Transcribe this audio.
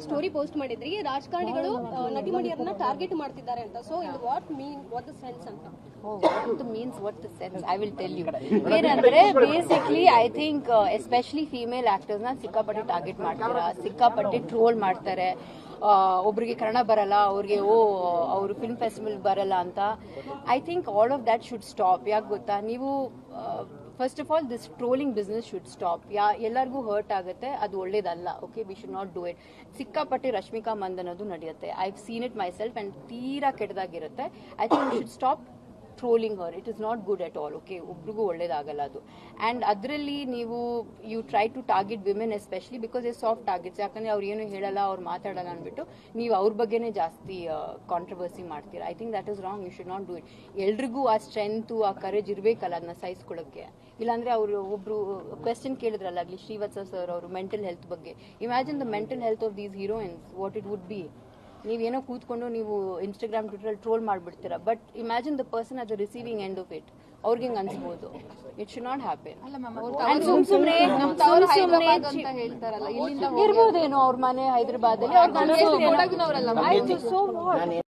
ಒಂದು story post ಮಾಡಿದ್ರಿ. ರಾಜಕಾರಣಿಗಳು ನಟಿ ನಟಿಮಣಿಯರನ್ನ ಟಾರ್ಗೆಟ್ ಮಾಡ್ತಿದ್ದಾರೆ ಅಂತ. ಸೊ ಇದು what mean what the sense ಅಂತ. Means what sense I will tell you. ಏನಂದ್ರೆ basically I think especially female ಆಕ್ಟರ್ಸ್ನ ಸಿಕ್ಕಾಪಟ್ಟೆ ಟಾರ್ಗೆಟ್ ಮಾಡ್ತಾರೆ ಸಿಕ್ಕಾಪಟ್ಟೆ ಟ್ರೋಲ್ ಮಾಡ್ತಾರೆ. ಒಬ್ರಿಗೆ ಕನ್ನಡ ಬರಲ್ಲ, ಅವ್ರಿಗೆ, ಓ, ಅವರು ಫಿಲ್ಮ್ ಫೆಸ್ಟಿವಲ್ ಬರಲ್ಲ ಅಂತ. I think all of that should stop ಯಾಕೆ ಗೊತ್ತಾ? ನೀವು first of all this trolling business should stop yeah, ಎಲ್ಲರಿಗೂ ಹರ್ಟ್ ಆಗುತ್ತೆ. ಅದು ಒಳ್ಳೇದಲ್ಲ. Okay we should not do it ಸಿಕ್ಕಾಪಟ್ಟೆ ರಶ್ಮಿಕಾ ಮಂದನದು ನಡೆಯುತ್ತೆ. I seen it myself and ತೀರಾ ಕೆಟ್ಟದಾಗಿರುತ್ತೆ. I think should stop trolling her it is not good at all okay ಒಬ್ರಿಗೂ ಒಳ್ಳೇದಾಗಲ್ಲ ಅದು. ಆ್ಯಂಡ್ ಅದರಲ್ಲಿ ನೀವು you try to target women especially because a soft targets ಯಾಕಂದರೆ ಅವ್ರು ಏನು ಹೇಳಲ್ಲ, ಅವ್ರು ಮಾತಾಡಲ್ಲ ಅಂದ್ಬಿಟ್ಟು ನೀವು ಅವ್ರ ಬಗ್ಗೆನೇ ಜಾಸ್ತಿ ಕಾಂಟ್ರವರ್ಸಿ ಮಾಡ್ತೀರಾ. I think that is wrong you should not do it ಎಲ್ರಿಗೂ ಆ ಸ್ಟ್ರೆಂತು ಆ ಕರೇಜ್ ಇರಬೇಕಲ್ಲ ಅದನ್ನ ಸಹಿಸ್ಕೊಳ್ಳೋಕ್ಕೆ ಇಲ್ಲಾಂದರೆ ಅವರು ಒಬ್ರು ಕ್ವೆಶನ್ ಕೇಳಿದ್ರಲ್ಲ ಆಗಲಿ ಶ್ರೀವತ್ಸ ಸರ್ ಅವರು ಮೆಂಟಲ್ ಹೆಲ್ತ್ ಬಗ್ಗೆ. Imagine the mental health of these heroines what it would be ನೀವೇನೋ ಕೂತ್ಕೊಂಡು ನೀವು Instagram Twitter troll ಮಾಡ್ಬಿಡ್ತೀರಾ. But imagine the person at the receiving end of it ಅವ್ರಿಗೆ ಹಿಂಗ್ ಅನ್ಸ್ಬೋದು? ಇಟ್ ಶುಡ್ ನಾಟ್ ಹ್ಯಾಪನ್ ಸುಮ್ ಸುಮ್ನೆ ಇರ್ಬೋದೇನೋ ಅವ್ರ ಮನೆ ಹೈದರಾಬಾದ್ ಅಲ್ಲಿ ಅವ್ರ ಆಯ್ತು ಸೊ